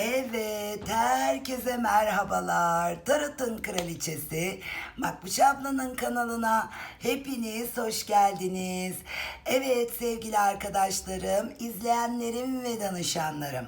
Evet, herkese merhabalar. Tarot'un kraliçesi Makbuş ablanın kanalına hepiniz hoş geldiniz. Evet sevgili arkadaşlarım, izleyenlerim ve danışanlarım.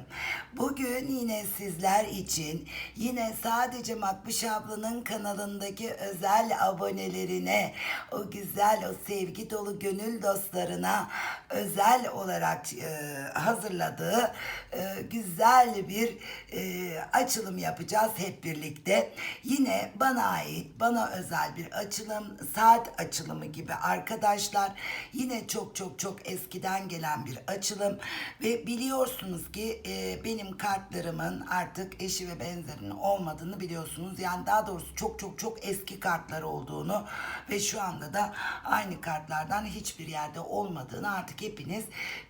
Bugün yine sizler için yine sadece Makbuş ablanın kanalındaki özel abonelerine, o güzel, o sevgi dolu gönül dostlarına özel olarak e, hazırladığı e, güzel bir e, açılım yapacağız hep birlikte. Yine bana ait, bana özel bir açılım, saat açılımı gibi arkadaşlar. Yine çok çok çok eskiden gelen bir açılım ve biliyorsunuz ki e, benim kartlarımın artık eşi ve benzerinin olmadığını biliyorsunuz. Yani daha doğrusu çok çok çok eski kartlar olduğunu ve şu anda da aynı kartlardan hiçbir yerde olmadığını artık hepiniz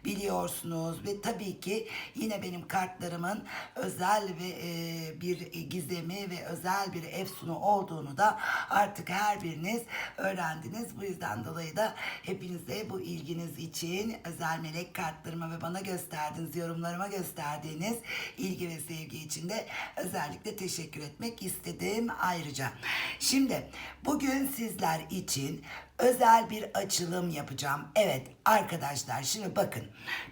biliyorsunuz ve tabii ki yine benim kartlarımın özel ve e, bir gizemi ve özel bir efsunu olduğunu da artık her biriniz öğrendiniz. Bu yüzden dolayı da hepinize bu ilginiz için özel melek kartlarıma ve bana gösterdiğiniz, yorumlarıma gösterdiğiniz ilgi ve sevgi için de özellikle teşekkür etmek istedim ayrıca. Şimdi bugün sizler için özel bir açılım yapacağım. Evet arkadaşlar şimdi bakın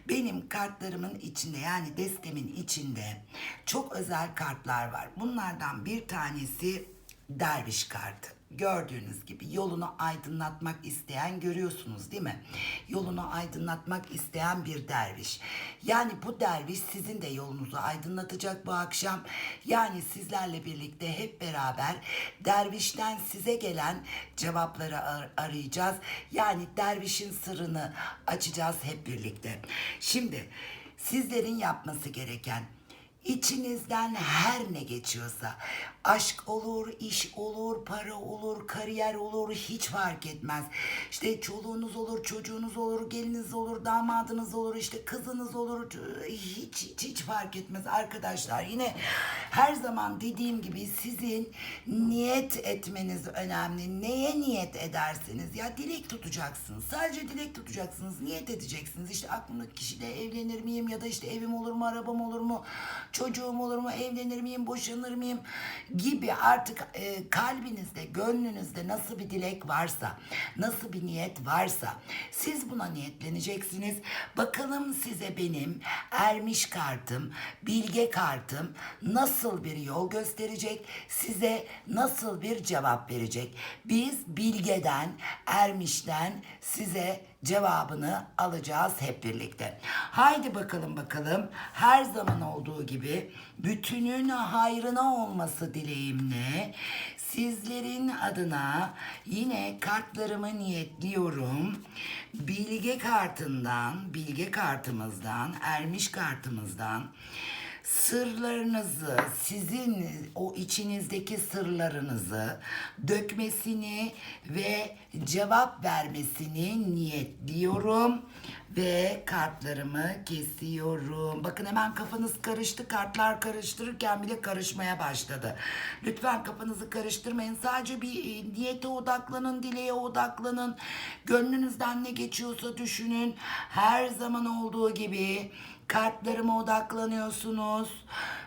benim kartlarımın içinde yani destemin içinde çok özel kartlar var. Bunlardan bir tanesi derviş kartı. Gördüğünüz gibi yolunu aydınlatmak isteyen görüyorsunuz değil mi? Yolunu aydınlatmak isteyen bir derviş. Yani bu derviş sizin de yolunuzu aydınlatacak bu akşam. Yani sizlerle birlikte hep beraber dervişten size gelen cevapları ar- arayacağız. Yani dervişin sırrını açacağız hep birlikte. Şimdi sizlerin yapması gereken İçinizden her ne geçiyorsa aşk olur, iş olur, para olur, kariyer olur hiç fark etmez. İşte çoluğunuz olur, çocuğunuz olur, geliniz olur, damadınız olur, işte kızınız olur hiç hiç, hiç fark etmez arkadaşlar. Yine her zaman dediğim gibi sizin niyet etmeniz önemli. Neye niyet edersiniz? Ya dilek tutacaksınız. Sadece dilek tutacaksınız. Niyet edeceksiniz. İşte aklımdaki kişiyle evlenir miyim ya da işte evim olur mu, arabam olur mu, çocuğum olur mu, evlenir miyim, boşanır mıyım gibi artık e, kalbinizde, gönlünüzde nasıl bir dilek varsa, nasıl bir niyet varsa siz buna niyetleneceksiniz. Bakalım size benim ermiş kartım, bilge kartım nasıl bir yol gösterecek, size nasıl bir cevap verecek. Biz bilgeden, ermişten size cevabını alacağız hep birlikte. Haydi bakalım bakalım her zaman olduğu gibi bütünün hayrına olması dileğimle sizlerin adına yine kartlarımı niyetliyorum. Bilge kartından, bilge kartımızdan, ermiş kartımızdan sırlarınızı, sizin o içinizdeki sırlarınızı dökmesini ve cevap vermesini niyetliyorum ve kartlarımı kesiyorum. Bakın hemen kafanız karıştı. Kartlar karıştırırken bile karışmaya başladı. Lütfen kafanızı karıştırmayın. Sadece bir e, niyete odaklanın, dileğe odaklanın. Gönlünüzden ne geçiyorsa düşünün. Her zaman olduğu gibi kartlarıma odaklanıyorsunuz,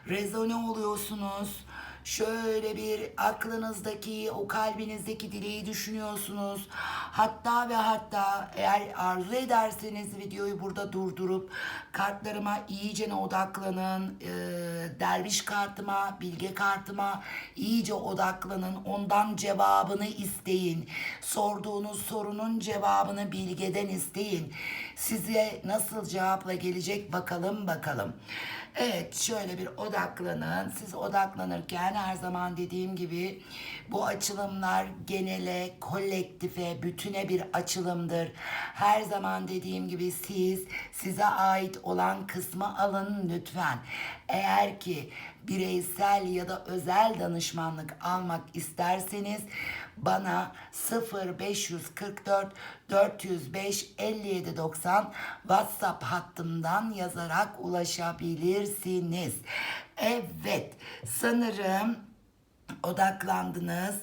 rezone oluyorsunuz. Şöyle bir aklınızdaki, o kalbinizdeki dileği düşünüyorsunuz. Hatta ve hatta eğer arzu ederseniz videoyu burada durdurup kartlarıma iyice odaklanın. Ee, derviş kartıma, bilge kartıma iyice odaklanın. Ondan cevabını isteyin. Sorduğunuz sorunun cevabını bilgeden isteyin. Size nasıl cevapla gelecek bakalım bakalım. Evet şöyle bir odaklanın. Siz odaklanırken her zaman dediğim gibi bu açılımlar genele, kolektife, bütüne bir açılımdır. Her zaman dediğim gibi siz size ait olan kısmı alın lütfen. Eğer ki bireysel ya da özel danışmanlık almak isterseniz bana 0544 405 57 90 WhatsApp hattımdan yazarak ulaşabilirsiniz. Evet, sanırım odaklandınız,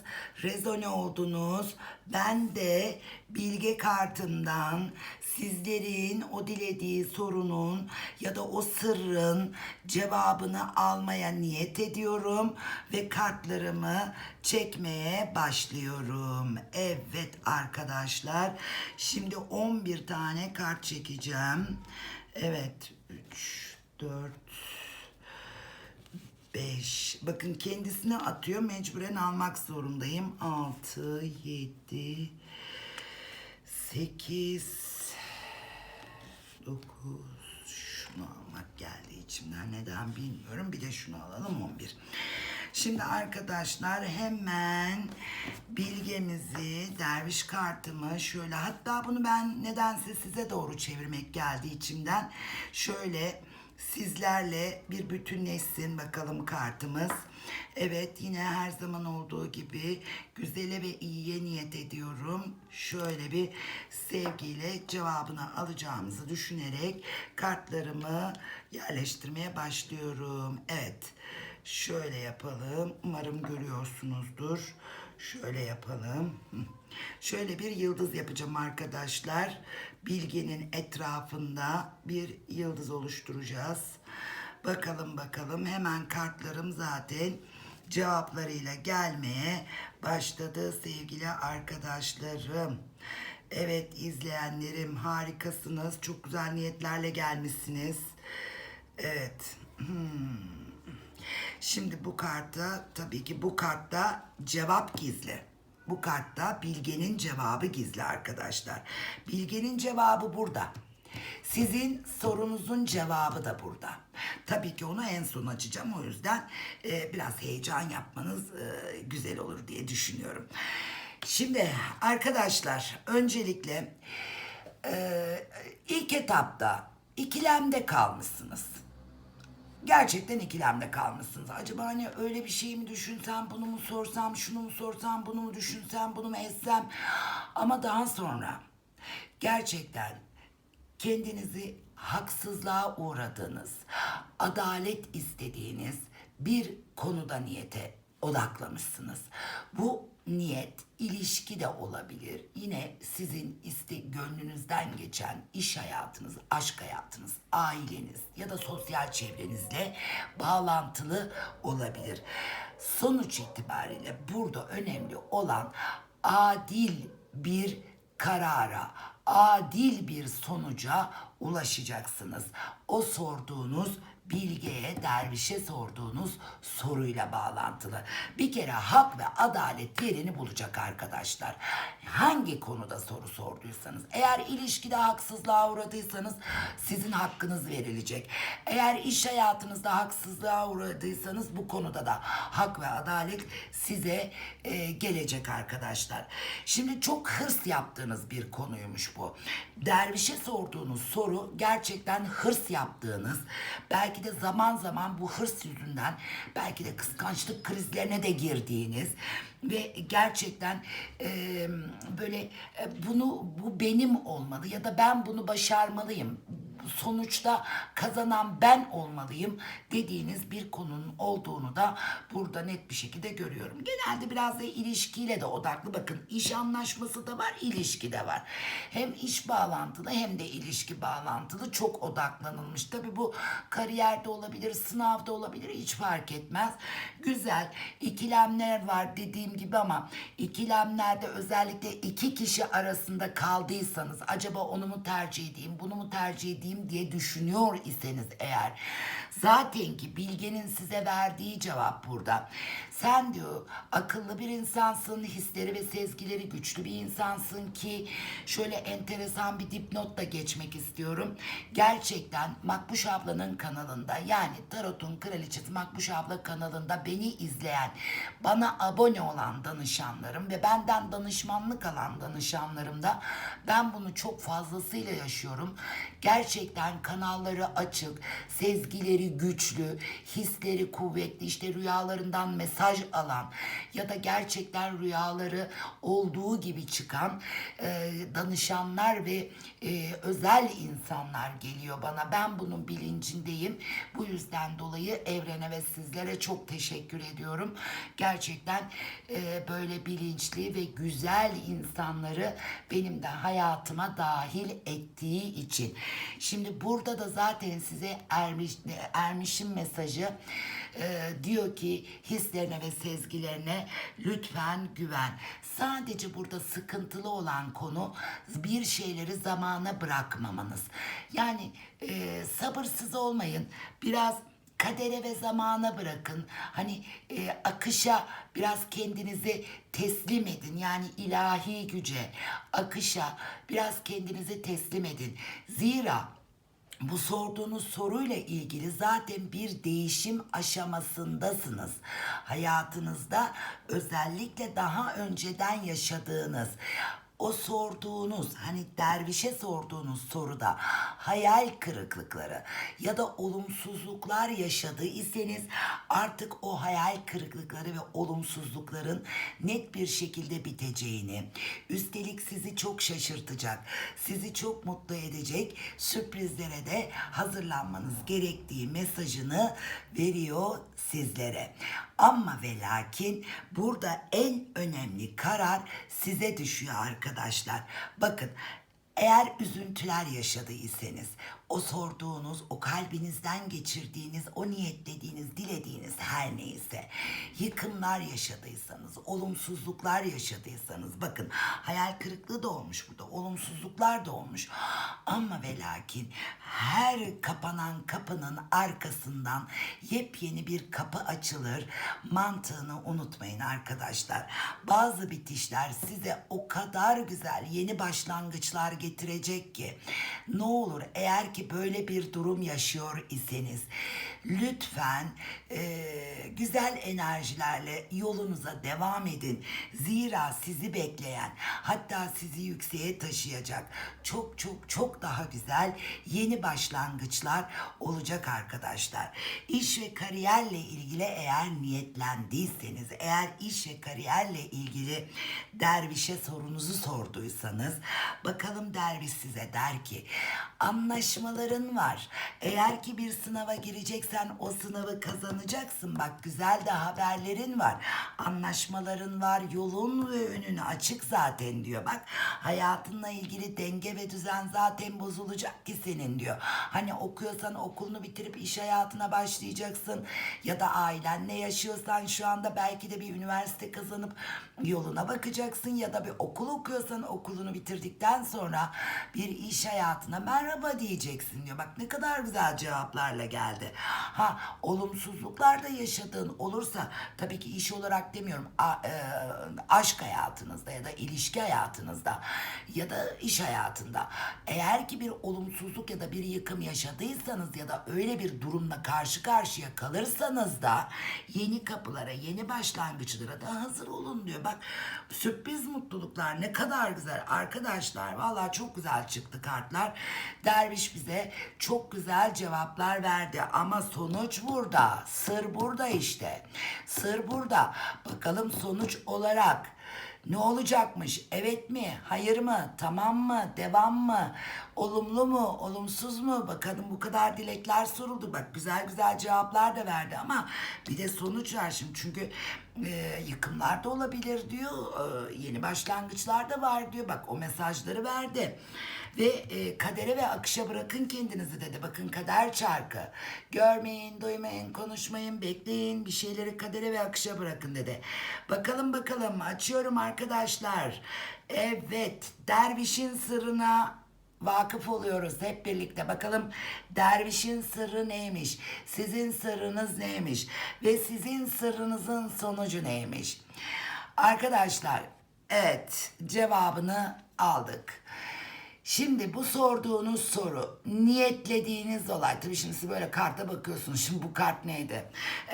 rezone oldunuz. Ben de bilge kartımdan sizlerin o dilediği sorunun ya da o sırrın cevabını almaya niyet ediyorum ve kartlarımı çekmeye başlıyorum. Evet arkadaşlar, şimdi 11 tane kart çekeceğim. Evet, 3, 4, 5. Bakın kendisine atıyor. Mecburen almak zorundayım. 6, 7, 8, 9. Şunu almak geldi içimden. Neden bilmiyorum. Bir de şunu alalım 11. Şimdi arkadaşlar hemen bilgemizi, derviş kartımı şöyle hatta bunu ben nedense size doğru çevirmek geldi içimden. Şöyle sizlerle bir bütünleşsin bakalım kartımız. Evet yine her zaman olduğu gibi güzele ve iyiye niyet ediyorum. Şöyle bir sevgiyle cevabını alacağımızı düşünerek kartlarımı yerleştirmeye başlıyorum. Evet şöyle yapalım. Umarım görüyorsunuzdur. Şöyle yapalım. Şöyle bir yıldız yapacağım arkadaşlar. Bilgenin etrafında bir yıldız oluşturacağız. Bakalım bakalım hemen kartlarım zaten cevaplarıyla gelmeye başladı sevgili arkadaşlarım. Evet izleyenlerim harikasınız. Çok güzel niyetlerle gelmişsiniz. Evet. Hmm. Şimdi bu kartta tabii ki bu kartta cevap gizli. Bu kartta bilgenin cevabı gizli arkadaşlar. Bilgenin cevabı burada. Sizin sorunuzun cevabı da burada. Tabii ki onu en son açacağım. O yüzden e, biraz heyecan yapmanız e, güzel olur diye düşünüyorum. Şimdi arkadaşlar öncelikle e, ilk etapta ikilemde kalmışsınız gerçekten ikilemde kalmışsınız. Acaba hani öyle bir şey mi düşünsem, bunu mu sorsam, şunu mu sorsam, bunu mu düşünsem, bunu mu etsem? Ama daha sonra gerçekten kendinizi haksızlığa uğradığınız, adalet istediğiniz bir konuda niyete odaklamışsınız. Bu niyet ilişki de olabilir. Yine sizin iste gönlünüzden geçen iş hayatınız, aşk hayatınız, aileniz ya da sosyal çevrenizle bağlantılı olabilir. Sonuç itibariyle burada önemli olan adil bir karara, adil bir sonuca ulaşacaksınız. O sorduğunuz bilgeye, dervişe sorduğunuz soruyla bağlantılı. Bir kere hak ve adalet yerini bulacak arkadaşlar. Hangi konuda soru sorduysanız, eğer ilişkide haksızlığa uğradıysanız sizin hakkınız verilecek. Eğer iş hayatınızda haksızlığa uğradıysanız bu konuda da hak ve adalet size e, gelecek arkadaşlar. Şimdi çok hırs yaptığınız bir konuymuş bu. Dervişe sorduğunuz soru gerçekten hırs yaptığınız, belki de zaman zaman bu hırs yüzünden belki de kıskançlık krizlerine de girdiğiniz ve gerçekten e, böyle e, bunu bu benim olmalı ya da ben bunu başarmalıyım sonuçta kazanan ben olmalıyım dediğiniz bir konunun olduğunu da burada net bir şekilde görüyorum. Genelde biraz da ilişkiyle de odaklı. Bakın iş anlaşması da var, ilişki de var. Hem iş bağlantılı hem de ilişki bağlantılı çok odaklanılmış. Tabii bu kariyerde olabilir, sınavda olabilir hiç fark etmez. Güzel ikilemler var dediğim gibi ama ikilemlerde özellikle iki kişi arasında kaldıysanız acaba onu mu tercih edeyim, bunu mu tercih edeyim diye düşünüyor iseniz eğer zaten ki bilgenin size verdiği cevap burada. Sen diyor akıllı bir insansın, hisleri ve sezgileri güçlü bir insansın ki şöyle enteresan bir dipnot da geçmek istiyorum. Gerçekten Makbuş ablanın kanalında yani Tarot'un Kraliçesi Makbuş abla kanalında beni izleyen, bana abone olan danışanlarım ve benden danışmanlık alan danışanlarım da ben bunu çok fazlasıyla yaşıyorum. Gerçekten kanalları açık, sezgileri güçlü, hisleri kuvvetli, işte rüyalarından mesaj alan ya da gerçekten rüyaları olduğu gibi çıkan e, danışanlar ve e, özel insanlar geliyor bana. Ben bunun bilincindeyim. Bu yüzden dolayı evrene ve sizlere çok teşekkür ediyorum. Gerçekten e, böyle bilinçli ve güzel insanları benim de hayatıma dahil ettiği için. Şimdi burada da zaten size ermiş, ermişim mesajı e, diyor ki hislerine ve sezgilerine lütfen güven. Sadece burada sıkıntılı olan konu bir şeyleri zamana bırakmamanız. Yani e, sabırsız olmayın. Biraz kadere ve zamana bırakın. Hani e, akışa biraz kendinizi teslim edin. Yani ilahi güce, akışa biraz kendinizi teslim edin. Zira bu sorduğunuz soruyla ilgili zaten bir değişim aşamasındasınız. Hayatınızda özellikle daha önceden yaşadığınız o sorduğunuz hani dervişe sorduğunuz soruda hayal kırıklıkları ya da olumsuzluklar yaşadıysanız artık o hayal kırıklıkları ve olumsuzlukların net bir şekilde biteceğini üstelik sizi çok şaşırtacak sizi çok mutlu edecek sürprizlere de hazırlanmanız gerektiği mesajını veriyor sizlere. Ama ve lakin burada en önemli karar size düşüyor arkadaşlar. Bakın eğer üzüntüler yaşadıysanız, o sorduğunuz, o kalbinizden geçirdiğiniz, o niyetlediğiniz, dilediğiniz her neyse, yıkımlar yaşadıysanız, olumsuzluklar yaşadıysanız, bakın hayal kırıklığı da olmuş burada, olumsuzluklar da olmuş. Ama ve lakin her kapanan kapının arkasından yepyeni bir kapı açılır. Mantığını unutmayın arkadaşlar. Bazı bitişler size o kadar güzel yeni başlangıçlar getirecek ki ne olur eğer ki böyle bir durum yaşıyor iseniz lütfen e, güzel enerjilerle yolunuza devam edin. Zira sizi bekleyen hatta sizi yükseğe taşıyacak çok çok çok daha güzel yeni başlangıçlar olacak arkadaşlar. İş ve kariyerle ilgili eğer niyetlendiyseniz, eğer iş ve kariyerle ilgili dervişe sorunuzu sorduysanız bakalım derviş size der ki anlaşmaların var. Eğer ki bir sınava gireceksen o sınavı kazanacaksın. Bak güzel de haberlerin var. Anlaşmaların var. Yolun ve önün açık zaten diyor. Bak hayatınla ilgili denge ve düzen zaten bozulacak ki senin diyor. Hani okuyorsan okulunu bitirip iş hayatına başlayacaksın. Ya da ailenle yaşıyorsan şu anda belki de bir üniversite kazanıp yoluna bakacaksın. Ya da bir okul okuyorsan okulunu bitirdikten sonra bir iş hayatına merhaba diyeceksin diyor. Bak ne kadar güzel cevaplarla geldi. Ha olumsuzluklar da yaşadığın olursa tabii ki iş olarak demiyorum a, e, aşk hayatınızda ya da ilişki hayatınızda ya da iş hayatında eğer ki bir olumsuzluk ya da bir yıkım yaşadıysanız ya da öyle bir durumla karşı karşıya kalırsanız da yeni kapılara, yeni başlangıçlara da hazır olun diyor. Bak sürpriz mutluluklar ne kadar güzel arkadaşlar. Vallahi çok güzel çıktı kartlar. Derviş bize çok güzel cevaplar verdi ama sonuç burada. Sır burada işte. Sır burada. Bakalım sonuç olarak ne olacakmış? Evet mi? Hayır mı? Tamam mı? Devam mı? Olumlu mu? Olumsuz mu? Bakalım bu kadar dilekler soruldu. Bak güzel güzel cevaplar da verdi ama bir de sonuç var şimdi. Çünkü e, yıkımlar da olabilir diyor. E, yeni başlangıçlar da var diyor. Bak o mesajları verdi. Ve e, kadere ve akışa bırakın kendinizi dedi. Bakın kader çarkı. Görmeyin, duymayın, konuşmayın, bekleyin. Bir şeyleri kadere ve akışa bırakın dedi. Bakalım bakalım açıyorum arkadaşlar. Evet dervişin sırrına vakıf oluyoruz hep birlikte. Bakalım dervişin sırrı neymiş? Sizin sırrınız neymiş? Ve sizin sırrınızın sonucu neymiş? Arkadaşlar evet cevabını aldık. Şimdi bu sorduğunuz soru, niyetlediğiniz olay. Tabii şimdi siz böyle karta bakıyorsunuz. Şimdi bu kart neydi?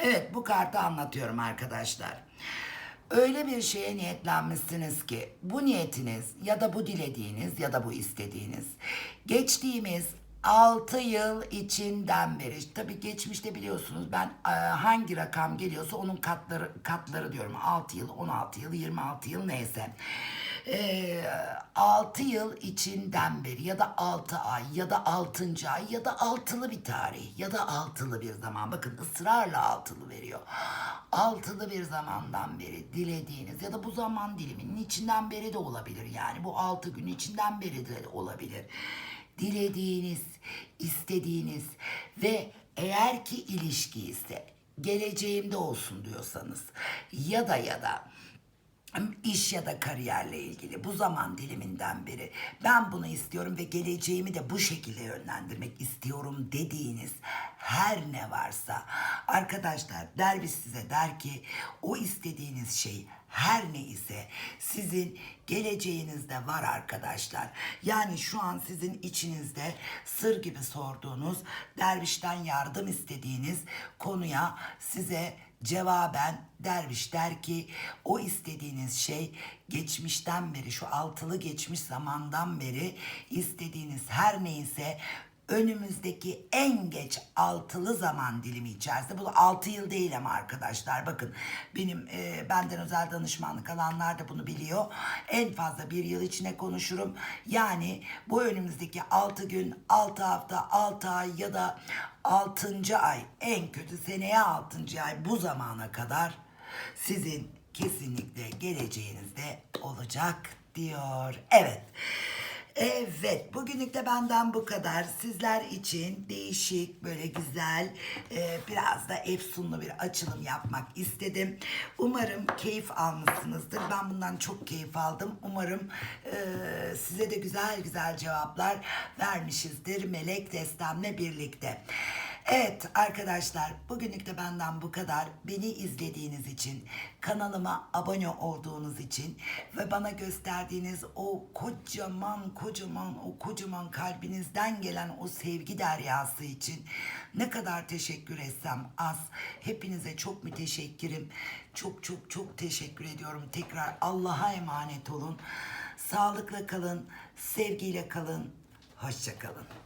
Evet bu kartı anlatıyorum arkadaşlar. Öyle bir şeye niyetlenmişsiniz ki bu niyetiniz ya da bu dilediğiniz ya da bu istediğiniz geçtiğimiz 6 yıl içinden beri tabii geçmişte biliyorsunuz ben e, hangi rakam geliyorsa onun katları katları diyorum 6 yıl 16 yıl 26 yıl neyse 6 yıl içinden beri ya da 6 ay ya da 6. ay ya da altılı bir tarih ya da altılı bir zaman. Bakın ısrarla altılı veriyor. Altılı bir zamandan beri dilediğiniz ya da bu zaman diliminin içinden beri de olabilir. Yani bu 6 gün içinden beri de olabilir. Dilediğiniz, istediğiniz ve eğer ki ilişki ise geleceğimde olsun diyorsanız ya da ya da iş ya da kariyerle ilgili. Bu zaman diliminden beri ben bunu istiyorum ve geleceğimi de bu şekilde yönlendirmek istiyorum dediğiniz her ne varsa. Arkadaşlar derviş size der ki o istediğiniz şey her ne ise sizin geleceğinizde var arkadaşlar. Yani şu an sizin içinizde sır gibi sorduğunuz, dervişten yardım istediğiniz konuya size cevaben derviş der ki o istediğiniz şey geçmişten beri şu altılı geçmiş zamandan beri istediğiniz her neyse önümüzdeki en geç altılı zaman dilimi içerisinde. Bu altı yıl değil ama arkadaşlar. Bakın benim e, benden özel danışmanlık alanlar da bunu biliyor. En fazla bir yıl içine konuşurum. Yani bu önümüzdeki altı gün altı hafta altı ay ya da altıncı ay en kötü seneye altıncı ay bu zamana kadar sizin kesinlikle geleceğinizde olacak diyor. Evet Evet, bugünlük de benden bu kadar. Sizler için değişik, böyle güzel, e, biraz da efsunlu bir açılım yapmak istedim. Umarım keyif almışsınızdır. Ben bundan çok keyif aldım. Umarım e, size de güzel güzel cevaplar vermişizdir Melek Destem'le birlikte. Evet arkadaşlar bugünlük de benden bu kadar. Beni izlediğiniz için, kanalıma abone olduğunuz için ve bana gösterdiğiniz o kocaman kocaman o kocaman kalbinizden gelen o sevgi deryası için ne kadar teşekkür etsem az. Hepinize çok müteşekkirim. Çok çok çok teşekkür ediyorum. Tekrar Allah'a emanet olun. Sağlıkla kalın, sevgiyle kalın. Hoşça kalın.